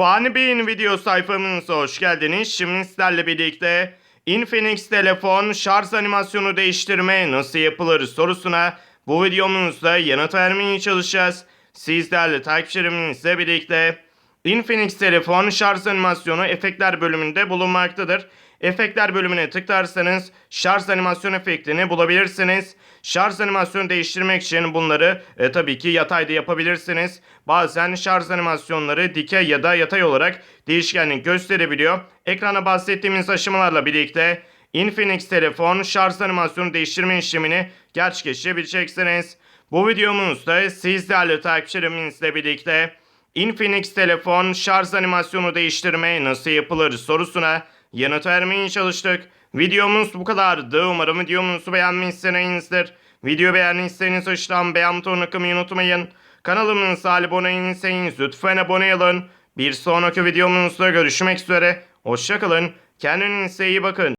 Fani Bey'in video sayfamıza hoş geldiniz. Şimdi sizlerle birlikte Infinix telefon şarj animasyonu değiştirme nasıl yapılır sorusuna bu videomuzda yanıt vermeye çalışacağız. Sizlerle takipçilerimizle birlikte Infinix telefon şarj animasyonu efektler bölümünde bulunmaktadır. Efektler bölümüne tıklarsanız şarj animasyon efektini bulabilirsiniz. Şarj animasyonu değiştirmek için bunları e, tabii ki yatayda yapabilirsiniz. Bazen şarj animasyonları dikey ya da yatay olarak değişkenlik gösterebiliyor. Ekrana bahsettiğimiz aşamalarla birlikte Infinix telefon şarj animasyonu değiştirme işlemini gerçekleştirebileceksiniz. Bu videomuzda siz değerli takipçilerimizle birlikte Infinix telefon şarj animasyonu değiştirme nasıl yapılır sorusuna yanıt vermeye çalıştık. Videomuz bu kadardı. Umarım videomuzu beğenmişsinizdir. Video beğendiyseniz aşağıdan beğen butonuna kılmayı unutmayın. Kanalımıza abone değilseniz lütfen abone olun. Bir sonraki videomuzda görüşmek üzere. Hoşçakalın. Kendinize iyi bakın.